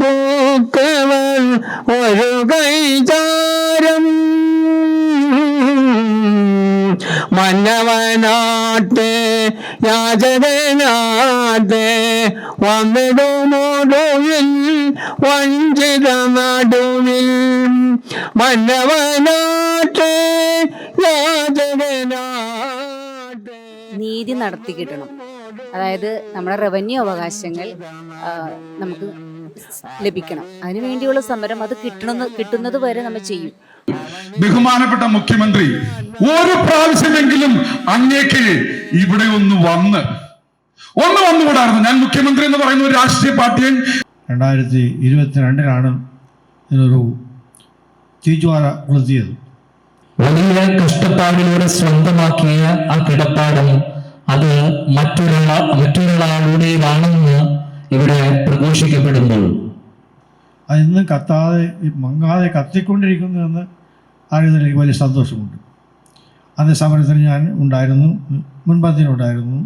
പൂക്കവൾ ഒരു കൈചാരം. മന്നവനാട്ടെ യാചകനാട്ടെ വന്നിടുമൊടുവിൽ വഞ്ചിത നടുവിൽ. മന്നവനാട്ടെ യാചകനാട്ടെ നീതി നടത്തി കിട്ടണം അതായത് നമ്മുടെ റവന്യൂ അവകാശങ്ങൾ നമുക്ക് ലഭിക്കണം. അതിനുവേണ്ടിയുള്ള സമരം അത് കിട്ടണമെന്ന് കിട്ടുന്നത് വരെ നമ്മൾ ചെയ്യും. ബഹുമാനപ്പെട്ട മുഖ്യമന്ത്രി ഒരു പ്രാവശ്യമെങ്കിലും അങ്ങേക്ക് ഇവിടെ ഒന്ന് വന്ന് ഒന്ന് വന്നുകൂടായിരുന്നു. ഞാൻ മുഖ്യമന്ത്രി എന്ന് പറയുന്ന ഒരു രാഷ്ട്രീയ പാർട്ടിയെ രണ്ടായിരത്തി ഇരുപത്തിരണ്ടിലാണ് ഇതിനൊരു തീജ്വാല കൊളുത്തിയത്. വലിയ കഷ്ടപ്പാടിലൂടെ സ്വന്തമാക്കിയ ആ കിടപ്പാടം അത് മറ്റൊരാള മറ്റൊരാളുടേതാണെന്ന് ഇവിടെ പ്രഘോഷിക്കപ്പെടുമ്പോൾ അത് ഇന്നും കത്താതെ മങ്ങാതെ കത്തിക്കൊണ്ടിരിക്കുന്നുവെന്ന് അറിയുന്നതിൽ എനിക്ക് വലിയ സന്തോഷമുണ്ട്. അന്ന് സമരത്തിന് ഞാൻ ഉണ്ടായിരുന്നു മുൻപന്തിനുണ്ടായിരുന്നു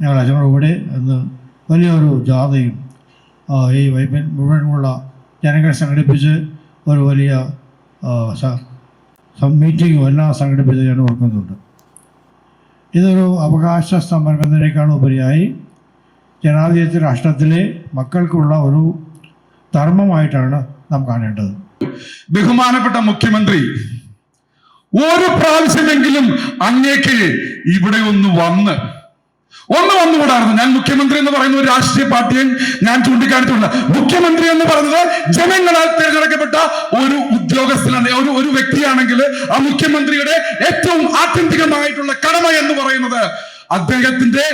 ഞങ്ങൾ അച്ഛനോട് കൂടെ അന്ന് വലിയൊരു ജാഥയും ഈ വൈപ്പിൻ മുഴുവനുമുള്ള ജനങ്ങളെ സംഘടിപ്പിച്ച് ഒരു വലിയ മീറ്റിങ്ങും എല്ലാം സംഘടിപ്പിച്ച് ഞാൻ ഓർക്കുന്നുണ്ട്. ഇതൊരു അവകാശ സമരത്തിനേക്കാൾ ഉപരിയായി. ജനാധിപത്യ രാഷ്ട്രത്തിലെ മക്കൾക്കുള്ള ഒരു ധർമ്മമായിട്ടാണ് നാം കാണേണ്ടത്. ബഹുമാനപ്പെട്ട മുഖ്യമന്ത്രി ഒരു പ്രാവശ്യമെങ്കിലും അങ്ങേക്ക് ഇവിടെ ഒന്ന് വന്ന് ഒന്ന് വന്നുകൂടായിരുന്നു. ഞാൻ മുഖ്യമന്ത്രി എന്ന് പറയുന്ന ഒരു രാഷ്ട്രീയ പാർട്ടിയെ ഞാൻ ചൂണ്ടിക്കാണിച്ചിട്ടുണ്ട്. മുഖ്യമന്ത്രി എന്ന് പറയുന്നത് ജനങ്ങളാൽ തിരഞ്ഞെടുക്കപ്പെട്ട ഒരു ഉദ്യോഗസ്ഥനാണ് ഒരു ഒരു വ്യക്തിയാണെങ്കിൽ ആ മുഖ്യമന്ത്രിയുടെ ഏറ്റവും ആത്യന്തികമായിട്ടുള്ള കടമ എന്ന് പറയുന്നത് അദ്ദേഹത്തിന്റെ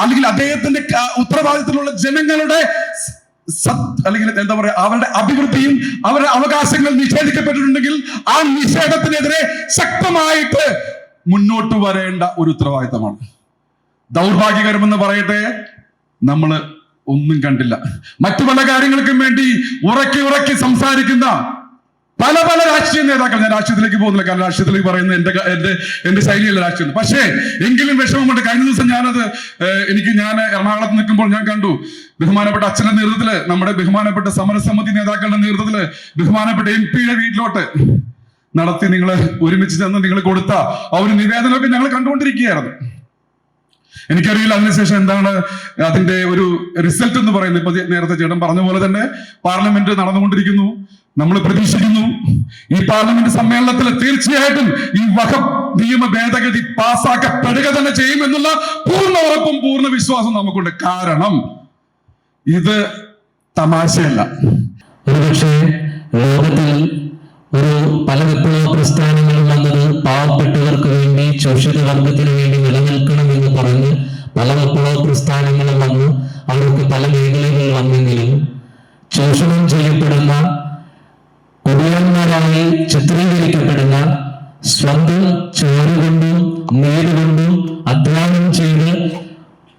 അല്ലെങ്കിൽ അദ്ദേഹത്തിന്റെ ഉത്തരവാദിത്തത്തിലുള്ള ജനങ്ങളുടെ അല്ലെങ്കിൽ എന്താ പറയാ അവരുടെ അഭിവൃദ്ധിയും അവരുടെ അവകാശങ്ങൾ നിഷേധിക്കപ്പെട്ടിട്ടുണ്ടെങ്കിൽ ആ നിഷേധത്തിനെതിരെ ശക്തമായിട്ട് മുന്നോട്ട് വരേണ്ട ഒരു ഉത്തരവാദിത്തമാണ്. ദൗർഭാഗ്യകരമെന്ന് പറയട്ടെ നമ്മൾ ഒന്നും കണ്ടില്ല. മറ്റു പല കാര്യങ്ങൾക്കും വേണ്ടി ഉറക്കി ഉറക്കി സംസാരിക്കുന്ന പല പല രാഷ്ട്രീയ നേതാക്കൾ ഞാൻ രാഷ്ട്രീയത്തിലേക്ക് പോകുന്നില്ല. കാരണം രാഷ്ട്രീയത്തിലേക്ക് പറയുന്നത് എന്റെ എന്റെ എന്റെ ശൈലിയല്ല രാഷ്ട്രീയം പക്ഷേ എങ്കിലും വിഷമമുണ്ട് കഴിഞ്ഞ ദിവസം ഞാനത് എനിക്ക് ഞാൻ എറണാകുളത്ത് നിൽക്കുമ്പോൾ ഞാൻ കണ്ടു. ബഹുമാനപ്പെട്ട അച്ഛന്റെ നേതൃത്വത്തിൽ നമ്മുടെ ബഹുമാനപ്പെട്ട സമരസമിതി നേതാക്കളുടെ നേതൃത്വത്തിൽ ബഹുമാനപ്പെട്ട എം പിയുടെ വീട്ടിലോട്ട് നടത്തി നിങ്ങൾ ഒരുമിച്ച് ചെന്ന് നിങ്ങൾ കൊടുത്ത ആ ഒരു നിവേദനമൊക്കെ ഞങ്ങൾ കണ്ടുകൊണ്ടിരിക്കുകയായിരുന്നു. എനിക്കറിയില്ല അതിനുശേഷം എന്താണ് അതിന്റെ ഒരു റിസൾട്ട് എന്ന് പറയുന്നത്. ഇപ്പൊ നേരത്തെ ചേട്ടൻ പറഞ്ഞ പോലെ തന്നെ പാർലമെന്റ് നടന്നുകൊണ്ടിരിക്കുന്നു. നമ്മൾ പ്രതീക്ഷിക്കുന്നു ഈ പാർലമെന്റ് സമ്മേളനത്തിൽ തീർച്ചയായിട്ടും ഈ വക നിയമ ഭേദഗതി പാസ്സാക്കപ്പെടുക തന്നെ ചെയ്യുമെന്നുള്ള പൂർണ ഉറപ്പും പൂർണ വിശ്വാസം നമുക്കുണ്ട്. കാരണം ഇത് തമാശയല്ല. ഒരുപക്ഷെ ലോകത്തിൽ ഒരു പല വിപ്ലവ പ്രസ്ഥാനങ്ങളും വന്നത് പാവപ്പെട്ടവർക്ക് വേണ്ടി ശോഷിത വർഗത്തിന് വേണ്ടി നിലനിൽക്കണം എന്ന് പറഞ്ഞ് പല വിപ്ലവ പ്രസ്ഥാനങ്ങളും വന്നു. അവർക്ക് പല മേഖലകളിൽ വന്നെങ്കിലും ചൂഷണം ചെയ്യപ്പെടുന്ന കുടിയന്മാരായി ചിത്രീകരിക്കപ്പെടുന്ന സ്വന്തം ചോറുകൊണ്ടും നീരുകൊണ്ടും അധ്വാനം ചെയ്ത്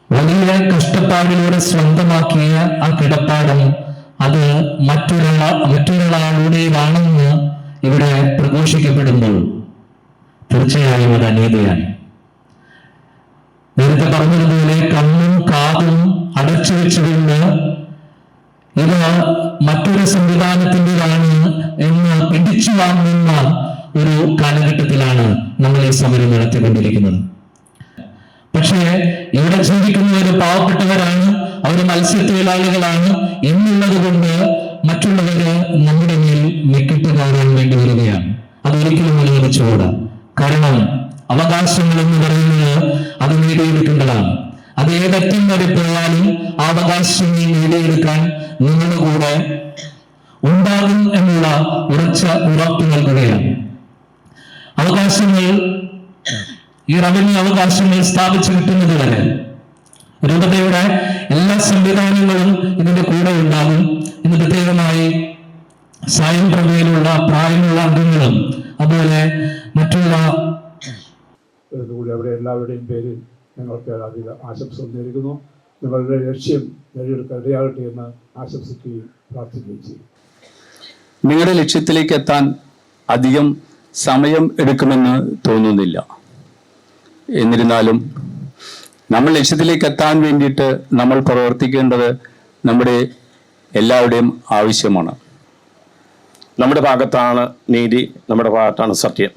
വലിയ കഷ്ടപ്പാടിലൂടെ സ്വന്തമാക്കിയ ആ കിടപ്പാടം അത് മറ്റൊരാള മറ്റൊരാളുടേതാണെന്ന് ഇവിടെ പ്രഘോഷിക്കപ്പെടുമ്പോൾ തീർച്ചയായും അത് അനീതിയാണ്. നേരത്തെ പറഞ്ഞതുപോലെ കണ്ണും കാതും അടച്ചു വെച്ചുകൊണ്ട് ഇത് മറ്റൊരു സംവിധാനത്തിന്റെതാണ് എന്ന് പിടിച്ചു വാങ്ങുന്ന ഒരു കാലഘട്ടത്തിലാണ് നമ്മൾ ഈ സമരം നടത്തിക്കൊണ്ടിരിക്കുന്നത്. പക്ഷേ ഇവിടെ ജീവിക്കുന്നവർ പാവപ്പെട്ടവരാണ് അവർ മത്സ്യത്തൊഴിലാളികളാണ് എന്നുള്ളത് കൊണ്ട് മറ്റുള്ളവര് നമ്മുടെ മേൽ മെക്കിട്ട് കാണാൻ വേണ്ടി വരികയാണ്. അതൊരിക്കലും അനുവദിച്ചുകൂടാ കാരണം അവകാശങ്ങൾ എന്ന് പറയുന്നത് അത് നേടിയെടുക്കേണ്ടതാണ്. അത് ഏതറ്റം വരെ പോയാലും ആ അവകാശങ്ങൾ നേടിയെടുക്കാൻ നിങ്ങളുടെ കൂടെ ഉണ്ടാകും എന്നുള്ള ഉറച്ച ഉറപ്പ് നൽകുകയാണ്. അവകാശങ്ങൾ ഈ റവന്യൂ അവകാശങ്ങൾ സ്ഥാപിച്ചു കിട്ടുന്നത് വരെ രൂപതയുടെ എല്ലാ സംവിധാനങ്ങളും ഇതിന്റെ കൂടെ ഉണ്ടാകും. ഇന്ന് പ്രത്യേകമായി സായം പ്രഭയിലുള്ള പ്രായമുള്ള അംഗങ്ങളും അതുപോലെ മറ്റുള്ള അവിടെ എല്ലാവരുടെയും പേരിൽ ഞങ്ങൾക്ക് അധിക ആശംസ നേരിടുന്നു നിങ്ങളുടെ ലക്ഷ്യം നേടിയെടുക്കാൻ ഇടയാകട്ടെ എന്ന് ആശംസിക്കുകയും പ്രാർത്ഥിക്കുകയും ചെയ്യും നിങ്ങളുടെ ലക്ഷ്യത്തിലേക്ക് എത്താൻ അധികം സമയം എടുക്കുമെന്ന് തോന്നുന്നില്ല. എന്നിരുന്നാലും നമ്മൾ ലക്ഷ്യത്തിലേക്ക് എത്താൻ വേണ്ടിയിട്ട് നമ്മൾ പ്രവർത്തിക്കേണ്ടത് നമ്മുടെ എല്ലാവരുടെയും ആവശ്യമാണ്. നമ്മുടെ ഭാഗത്താണ് നീതി നമ്മുടെ ഭാഗത്താണ് സത്യം.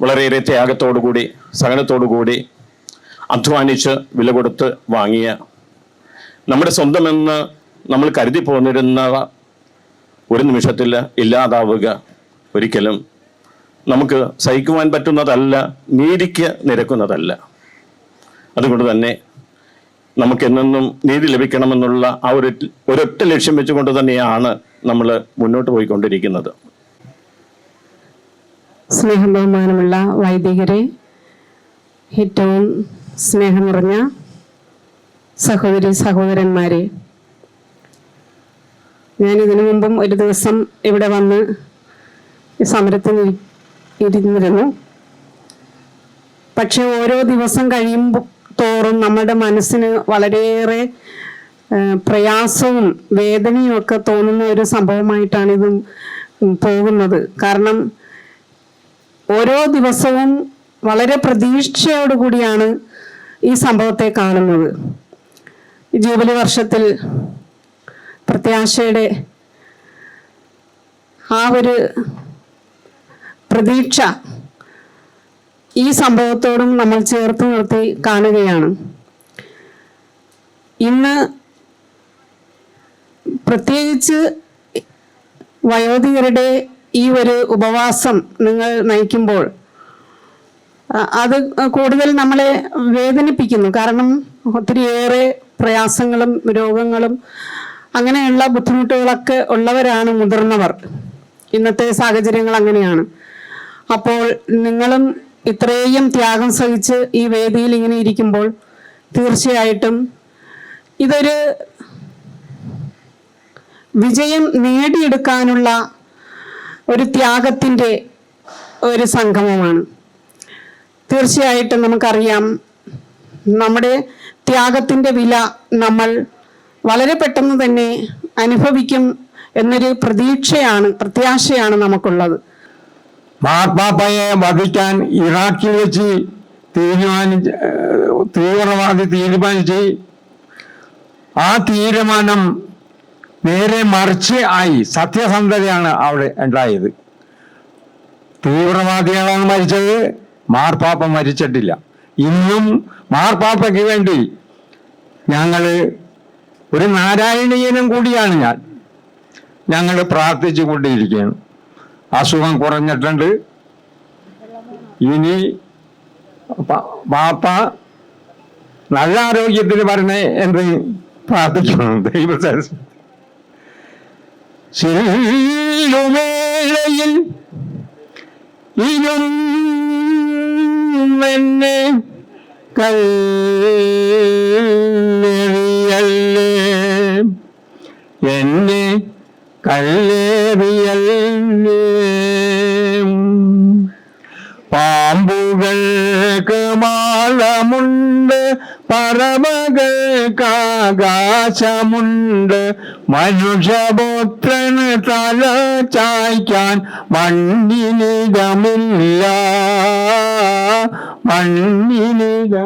വളരെയേറെ ത്യാഗത്തോടുകൂടി സഹനത്തോടുകൂടി അധ്വാനിച്ച് വില കൊടുത്ത് വാങ്ങിയ നമ്മുടെ സ്വന്തമെന്ന് നമ്മൾ കരുതി പോന്നിരുന്ന ഒരു നിമിഷത്തിൽ ഇല്ലാതാവുക ഒരിക്കലും നമുക്ക് സഹിക്കുവാൻ പറ്റുന്നതല്ല നീതിക്ക് നിരക്കുന്നതല്ല. അതുകൊണ്ട് തന്നെ നമുക്ക് എന്നെന്നും നീതി ലഭിക്കണമെന്നുള്ള ആ ഒരു ഒരൊറ്റ ലക്ഷ്യം വെച്ചുകൊണ്ട് തന്നെയാണ് നമ്മൾ മുന്നോട്ട് പോയിക്കൊണ്ടിരിക്കുന്നത്. സ്നേഹം ബഹുമാനമുള്ള വൈദികരെ ഏറ്റവും സ്നേഹം നിറഞ്ഞ സഹോദരി സഹോദരന്മാരെ ഞാൻ ഇതിനു മുമ്പും ഒരു ദിവസം ഇവിടെ വന്ന് സമരത്തിൽ ഇരുന്നിരുന്നു. പക്ഷെ ഓരോ ദിവസം കഴിയുമ്പോൾ തോറും നമ്മുടെ മനസ്സിന് വളരെയേറെ പ്രയാസവും വേദനയും ഒക്കെ തോന്നുന്ന ഒരു സംഭവമായിട്ടാണ് ഇത് പോകുന്നത്. കാരണം ഓരോ ദിവസവും വളരെ പ്രതീക്ഷയോടുകൂടിയാണ് ഈ സംഭവത്തെ കാണുന്നത്. ജൂബിലി വർഷത്തിൽ പ്രത്യാശയുടെ ആ ഒരു പ്രതീക്ഷ ഈ സംഭവത്തോടും നമ്മൾ ചേർത്ത് നിർത്തി കാണുകയാണ്. ഇന്ന് പ്രത്യേകിച്ച് വയോധികരുടെ ഈ ഒരു ഉപവാസം നിങ്ങൾ നയിക്കുമ്പോൾ അത് കൂടുതൽ നമ്മളെ വേദനിപ്പിക്കുന്നു. കാരണം ഒത്തിരിയേറെ പ്രയാസങ്ങളും രോഗങ്ങളും അങ്ങനെയുള്ള ബുദ്ധിമുട്ടുകളൊക്കെ ഉള്ളവരാണ് മുതിർന്നവർ. ഇന്നത്തെ സാഹചര്യങ്ങൾ അങ്ങനെയാണ്. അപ്പോൾ നിങ്ങളും ഇത്രയും ത്യാഗം സഹിച്ച് ഈ വേദിയിൽ ഇങ്ങനെ ഇരിക്കുമ്പോൾ തീർച്ചയായിട്ടും ഇതൊരു വിജയം നേടിയെടുക്കാനുള്ള ഒരു ത്യാഗത്തിന്റെ ഒരു സംഗമമാണ്. തീർച്ചയായിട്ടും നമുക്കറിയാം നമ്മുടെ ത്യാഗത്തിന്റെ വില നമ്മൾ വളരെ പെട്ടെന്ന് തന്നെ അനുഭവിക്കും എന്നൊരു പ്രതീക്ഷയാണ് പ്രത്യാശയാണ് നമുക്കുള്ളത്. മാർപ്പാപ്പയെ വധിക്കാൻ ഇറാഖിൽ വെച്ച് തീരുമാനിച്ച് തീവ്രവാദി തീരുമാനിച്ച് ആ തീരുമാനം നേരെ മറിച്ച് ആയി സത്യസന്ധതയാണ് അവിടെ ഉണ്ടായത്. തീവ്രവാദികളാണ് മരിച്ചത് മാർപ്പാപ്പ മരിച്ചിട്ടില്ല. ഇന്നും മാർപ്പാപ്പയ്ക്ക് വേണ്ടി ഞങ്ങൾ ഒരു നാരായണീയനും കൂടിയാണ് ഞാൻ. ഞങ്ങൾ പ്രാർത്ഥിച്ചു കൊണ്ടിരിക്കുകയാണ് അസുഖം കുറഞ്ഞിട്ടുണ്ട്. ഇനി പാപ്പ നല്ല ആരോഗ്യത്തിൽ വരണേ എന്ന് പ്രാർത്ഥിക്കുന്നു. ദൈവ ശിലുമേളയിൽ ഇനും എന്നെ കല്ലേറിയല്ലേ. പാമ്പുകൾക്ക് മാളമുണ്ട് പറവകൾക്ക് ആകാശമുണ്ട് മനുഷ്യപുത്രന് തല ചായ്ക്കാൻ മണ്ണിനിടമില്ല മണ്ണിനിടമില്ല.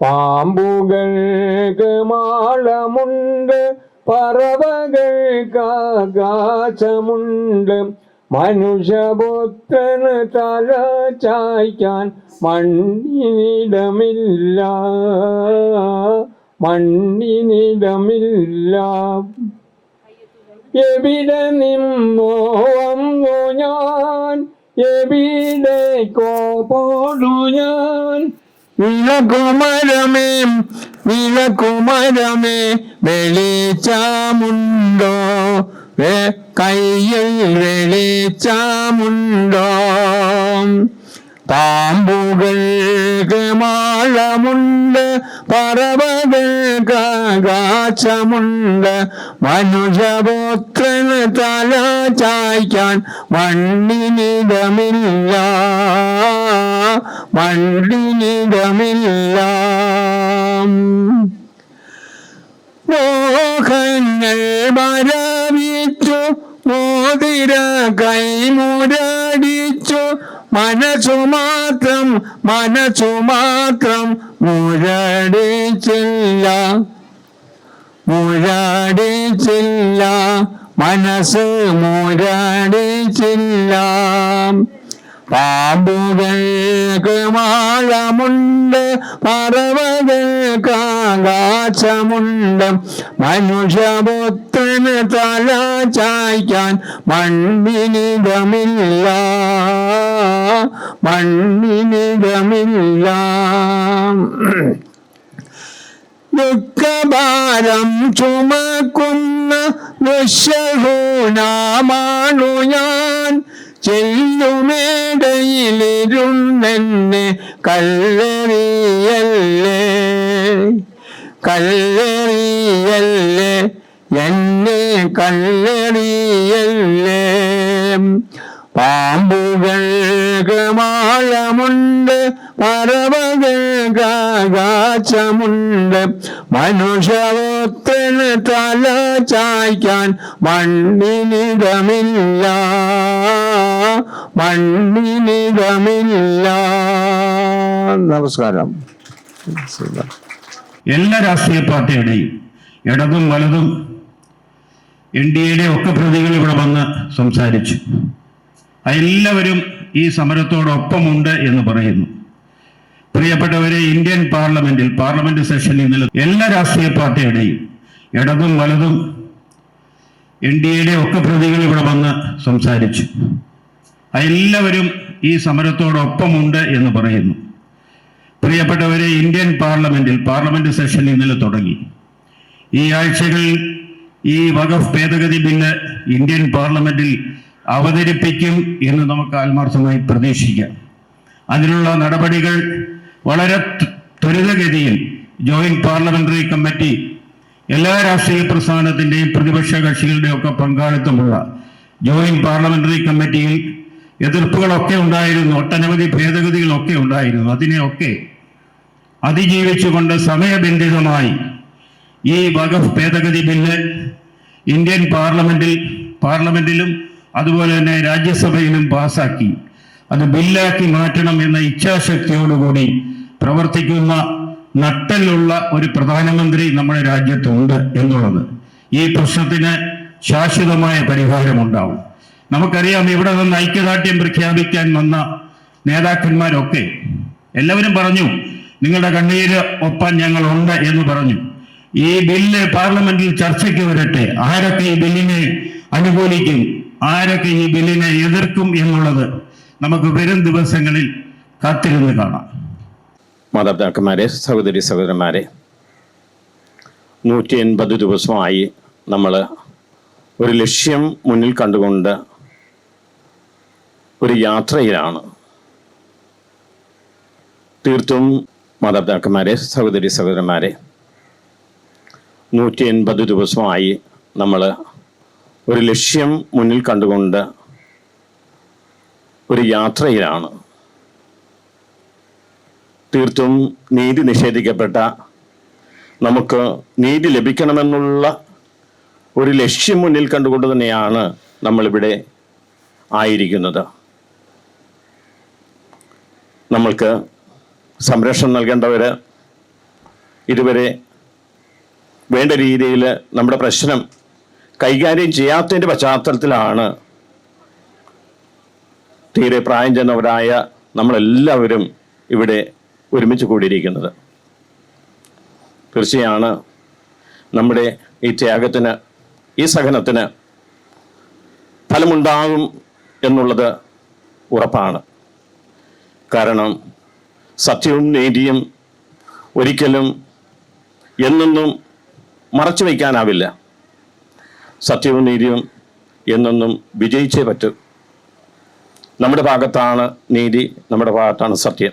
പാമ്പുകൾക്ക് മാളമുണ്ട് പറവകൾക്ക് ആകാശമുണ്ട് മനുഷ്യപുത്രന് തല ചായ്ക്കാൻ മണ്ണിനിടമില്ല. മണ്ണിനിടമില്ല. എവിടെ നിന്നോ ഞാൻ? എവിടെ കോപോടു ഞാൻ? വിളകുമരമേ വിളകുമരമേ വെളിച്ചാമുണ്ടോ? കയ്യിൽ വെളിച്ചാമുണ്ടോ? പാമ്പുകൾക്ക് മാളമുണ്ട് പറവകൾക്ക് മനുഷ്യപുത്രന് തല ചായ്ക്കാൻ മണ്ണിനിടമില്ല മണ്ണിനിടമില്ല. മോഹങ്ങൾ മരവിച്ചു മോതിര കൈമുരടിച്ചു മനസ്സു മാത്രം മനസ്സു മാത്രം മുരടിച്ചില്ല മുരടിച്ചില്ല മനസ്സ് മുരടിച്ചില്ല പാമ്പുകൾക്ക് മാളമുണ്ട് പറവകൾക്ക് ആകാശമുണ്ട് മനുഷ്യപുത്രന് തല ചായ്ക്കാൻ മണ്ണിനിതമില്ല മണ്ണിനിതമില്ല ദുഃഖഭാരം ചുമക്കുന്ന ദുശഹൂനാമാണു ഞാൻ. ചെല്ലുമേടയിലിരുന്നെന്നെ കല്ലെറിയല്ലേ? കല്ലെറിയല്ലേ? എന്നെ കല്ലെറിയല്ലേ? പാമ്പുകൾക്ക് മാളമുണ്ട് പറവകൾക്ക് ആകാശമുണ്ട് മനുഷ്യത്തിന് തല ചായ്ക്കാൻ മണ്ണിനിടമില്ല. മണ്ണിനിടമില്ല. നമസ്കാരം. എല്ലാ രാഷ്ട്രീയ പാർട്ടിയുടെയും ഇടതും വലതും എൻ ഡി എയുടെ ഒക്കെ പ്രതികൾ ഇവിടെ വന്ന് സംസാരിച്ചു. എല്ലാവരും ഈ സമരത്തോടൊപ്പമുണ്ട് എന്ന് പറയുന്നു. പ്രിയപ്പെട്ടവരെ ഇന്ത്യൻ പാർലമെന്റിൽ പാർലമെന്റ് സെഷൻ ഇന്നലെ എല്ലാ രാഷ്ട്രീയ പാർട്ടിയുടെയും ഇടതും വലതും എൻ ഡി എയുടെ ഒക്കെ പ്രതികൾ ഇവിടെ വന്ന് സംസാരിച്ചു. എല്ലാവരും ഈ സമരത്തോടൊപ്പമുണ്ട് എന്ന് പറയുന്നു. പ്രിയപ്പെട്ടവരെ ഇന്ത്യൻ പാർലമെന്റിൽ പാർലമെന്റ് സെഷൻ ഇന്നലെ തുടങ്ങി. ഈ ആഴ്ചകളിൽ ഈ വഖഫ് ഭേദഗതി ബില്ല് ഇന്ത്യൻ പാർലമെന്റിൽ അവതരിപ്പിക്കും എന്ന് നമുക്ക് ആത്മാർത്ഥമായി പ്രതീക്ഷിക്കാം. അതിനുള്ള നടപടികൾ വളരെ ത്വ- ത്വരിതഗതിയിൽ ജോയിന്റ് പാർലമെന്ററി കമ്മിറ്റി എല്ലാ രാഷ്ട്രീയ പ്രസ്ഥാനത്തിന്റെയും പ്രതിപക്ഷ കക്ഷികളുടെയും ഒക്കെ പങ്കാളിത്തമുള്ള ജോയിന്റ് പാർലമെന്ററി കമ്മിറ്റിയിൽ എതിർപ്പുകളൊക്കെ ഉണ്ടായിരുന്നു ഒട്ടനവധി ഭേദഗതികളൊക്കെ ഉണ്ടായിരുന്നു. അതിനെയൊക്കെ അതിജീവിച്ചുകൊണ്ട് സമയബന്ധിതമായി ഈ വഖഫ് ഭേദഗതി ബില്ല് ഇന്ത്യൻ പാർലമെന്റിൽ പാർലമെന്റിലും അതുപോലെ തന്നെ രാജ്യസഭയിലും പാസാക്കി. അത് ബില്ലാക്കി മാറ്റണം എന്ന ഇച്ഛാശക്തിയോടുകൂടി പ്രവർത്തിക്കുന്ന നട്ടലുള്ള ഒരു പ്രധാനമന്ത്രി നമ്മുടെ രാജ്യത്തുണ്ട് എന്നുള്ളത് ഈ പ്രശ്നത്തിന് ശാശ്വതമായ പരിഹാരമുണ്ടാവും. നമുക്കറിയാം ഇവിടെ നിന്ന് ഐക്യദാർഢ്യം പ്രഖ്യാപിക്കാൻ വന്ന നേതാക്കന്മാരൊക്കെ എല്ലാവരും പറഞ്ഞു നിങ്ങളുടെ കണ്ണീര് ഒപ്പാൻ ഞങ്ങളുണ്ട് എന്ന് പറഞ്ഞു. ഈ ബില്ല് പാർലമെന്റിൽ ചർച്ചയ്ക്ക് വരട്ടെ ആരൊക്കെ ഈ ബില്ലിനെ അനുകൂലിക്കും ആരൊക്കെ ഈ ബില്ലിനെ എതിർക്കും എന്നുള്ളത് നമുക്ക് വരും ദിവസങ്ങളിൽ കാത്തിരുന്ന് കാണാം. മാതാപിതാക്കന്മാരെ സഹോദരി സഹോദരന്മാരെ നൂറ്റി എൺപത് ദിവസമായി നമ്മൾ ഒരു ലക്ഷ്യം മുന്നിൽ കണ്ടുകൊണ്ട് ഒരു യാത്രയിലാണ്. തീർത്തും മാതാപിതാക്കന്മാരെ സഹോദരി സഹോദരന്മാരെ നൂറ്റി എൺപത് ദിവസമായി നമ്മൾ ഒരു ലക്ഷ്യം മുന്നിൽ കണ്ടുകൊണ്ട് ഒരു യാത്രയിലാണ്. തീർത്തും നീതി നിഷേധിക്കപ്പെട്ട നമുക്ക് നീതി ലഭിക്കണമെന്നുള്ള ഒരു ലക്ഷ്യം മുന്നിൽ കണ്ടുകൊണ്ട് തന്നെയാണ് നമ്മളിവിടെ ആയിരിക്കുന്നത്. നമ്മൾക്ക് സംരക്ഷണം നൽകേണ്ടവർ ഇതുവരെ വേണ്ട രീതിയിൽ നമ്മുടെ പ്രശ്നം കൈകാര്യം ചെയ്യാത്തതിന്റെ പശ്ചാത്തലത്തിലാണ് തീരെ പ്രായം ചെന്നവരായ നമ്മളെല്ലാവരും ഇവിടെ ഒരുമിച്ച് കൂടിയിരിക്കുന്നത്. തീർച്ചയാണ് നമ്മുടെ ഈ ത്യാഗത്തിന് ഈ സഹനത്തിന് ഫലമുണ്ടാകും എന്നുള്ളത് ഉറപ്പാണ്. കാരണം സത്യവും നീതിയും ഒരിക്കലും എന്നൊന്നും മറച്ചു വയ്ക്കാനാവില്ല സത്യവും നീതിയും എന്നൊന്നും വിജയിച്ചേ പറ്റൂ. നമ്മുടെ ഭാഗത്താണ് നീതി നമ്മുടെ ഭാഗത്താണ് സത്യം.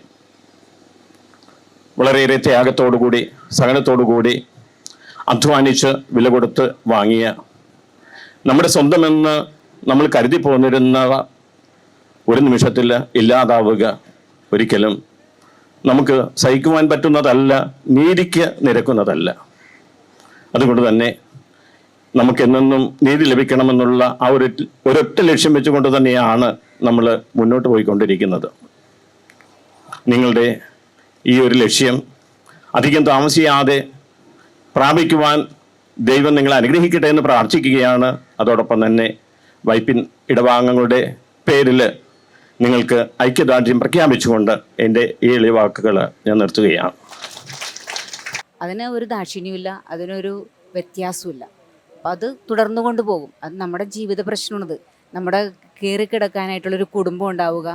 വളരെയേറെ ത്യാഗത്തോടുകൂടി സഹനത്തോടുകൂടി അധ്വാനിച്ച് വില കൊടുത്ത് വാങ്ങിയ നമ്മുടെ സ്വന്തമെന്ന് നമ്മൾ കരുതി പോന്നിരുന്ന ഒരു നിമിഷത്തിൽ ഇല്ലാതാവുക ഒരിക്കലും നമുക്ക് സഹിക്കുവാൻ പറ്റുന്നതല്ല നീതിക്ക് നിരക്കുന്നതല്ല. അതുകൊണ്ട് തന്നെ നമുക്ക് എന്നെന്നും നീതി ലഭിക്കണമെന്നുള്ള ആ ഒരു ഒരൊറ്റ ലക്ഷ്യം വെച്ചുകൊണ്ട് തന്നെയാണ് നമ്മൾ മുന്നോട്ട് പോയിക്കൊണ്ടിരിക്കുന്നത്. നിങ്ങളുടെ ഈ ഒരു ലക്ഷ്യം അധികം താമസിയാതെ പ്രാപിക്കുവാൻ ദൈവം നിങ്ങളെ അനുഗ്രഹിക്കട്ടെ എന്ന് പ്രാർത്ഥിക്കുകയാണ്. അതോടൊപ്പം തന്നെ വൈപ്പിൻ ഇടവാംഗങ്ങളുടെ പേരിൽ നിങ്ങൾക്ക് ഐക്യദാർഢ്യം പ്രഖ്യാപിച്ചുകൊണ്ട് എന്റെ ഈ എളിയ വാക്കുകൾ ഞാൻ നിർത്തുകയാണ്. അതിന് ഒരു ദാക്ഷിണ്യമില്ല അതിനൊരു വ്യത്യാസമില്ല അപ്പം അത് തുടർന്നു കൊണ്ടുപോകും അത് നമ്മുടെ ജീവിത പ്രശ്നമാണത്. നമ്മുടെ കയറി കിടക്കാനായിട്ടുള്ളൊരു കുടുംബം ഉണ്ടാവുക.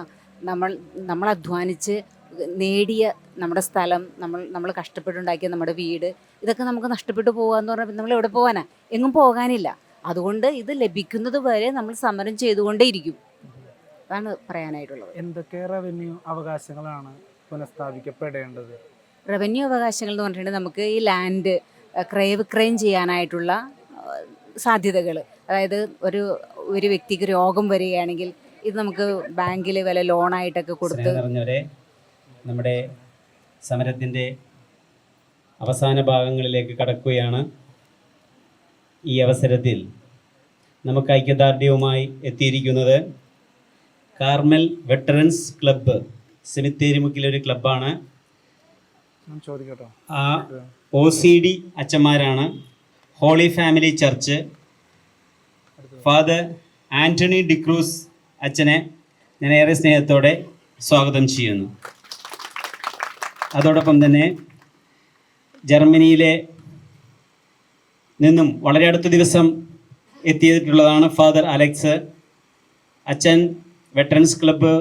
നമ്മൾ നമ്മൾ അധ്വാനിച്ച് നേടിയ നമ്മുടെ സ്ഥലം നമ്മൾ നമ്മൾ കഷ്ടപ്പെട്ടുണ്ടാക്കിയ നമ്മുടെ വീട് ഇതൊക്കെ നമുക്ക് നഷ്ടപ്പെട്ടു പോകുക എന്ന് പറഞ്ഞാൽ നമ്മൾ എവിടെ പോകാനാ എങ്ങും പോകാനില്ല. അതുകൊണ്ട് ഇത് ലഭിക്കുന്നത് വരെ നമ്മൾ സമരം ചെയ്തുകൊണ്ടേയിരിക്കും. അതാണ് പറയാനായിട്ടുള്ളത്. എന്തൊക്കെ റവന്യൂ അവകാശങ്ങളാണ് പുനഃസ്ഥാപിക്കപ്പെടേണ്ടത്? റവന്യൂ അവകാശങ്ങൾ എന്ന് പറഞ്ഞിട്ടുണ്ടെങ്കിൽ നമുക്ക് ഈ ലാൻഡ് ക്രയവിക്രയം ചെയ്യാനായിട്ടുള്ള സാധ്യതകൾ അതായത് ഒരു ഒരു വ്യക്തിക്ക് രോഗം വരികയാണെങ്കിൽ ഇത് നമുക്ക് ബാങ്കിൽ വില ലോണായിട്ടൊക്കെ കൊടുത്ത് നിറഞ്ഞവരെ നമ്മുടെ സമരത്തിന്റെ അവസാന ഭാഗങ്ങളിലേക്ക് കടക്കുകയാണ്. ഈ അവസരത്തിൽ നമുക്ക് ഐക്യദാർഢ്യവുമായി എത്തിയിരിക്കുന്നത് കാർമൽ വെറ്ററൻസ് ക്ലബ്ബ് സെമിത്തേരിമുക്കിലൊരു ക്ലബ്ബാണ്. ഞാൻ ചോദിക്കട്ടോ. ആ O C D അച്ഛന്മാരാണ്. Holy family church father Antony D'Cruz അച്ഛനെ ഞാൻ ഏറെ സ്നേഹത്തോടെ സ്വാഗതം ചെയ്യുന്നു. അതോടൊപ്പം തന്നെ ജർമ്മനിയിലെ നിന്നും വളരെ അടുത്ത ദിവസം എത്തിയിട്ടുള്ളതാണ് ഫാദർ അലക്സ്. അച്ഛൻ വെറ്ററൻസ് ക്ലബ്ബ്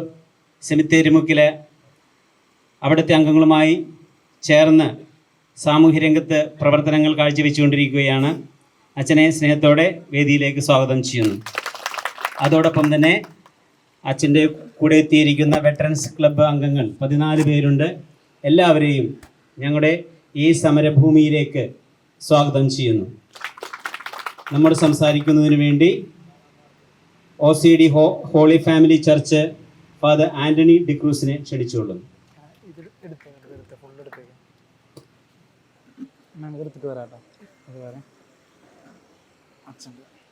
സെമിത്തേരിമുക്കിലെ അവിടുത്തെ അംഗങ്ങളുമായി ചേർന്ന് സാമൂഹ്യ രംഗത്ത് പ്രവർത്തനങ്ങൾ കാഴ്ചവെച്ചുകൊണ്ടിരിക്കുകയാണ്. അച്ഛനെ സ്നേഹത്തോടെ വേദിയിലേക്ക് സ്വാഗതം ചെയ്യുന്നു. അതോടൊപ്പം തന്നെ അച്ഛന്റെ കൂടെ എത്തിയിരിക്കുന്ന വെറ്ററൻസ് ക്ലബ്ബ് അംഗങ്ങൾ പതിനാല് പേരുണ്ട്. എല്ലാവരെയും ഞങ്ങളുടെ ഈ സമരഭൂമിയിലേക്ക് സ്വാഗതം ചെയ്യുന്നു. നമ്മൾ സംസാരിക്കുന്നതിന് വേണ്ടി ഒ സി ഡി ഹോ holy family church father Antony ഡിക്രൂസിനെ നമുക്ക് എടുത്തിട്ട് വരാട്ടോ.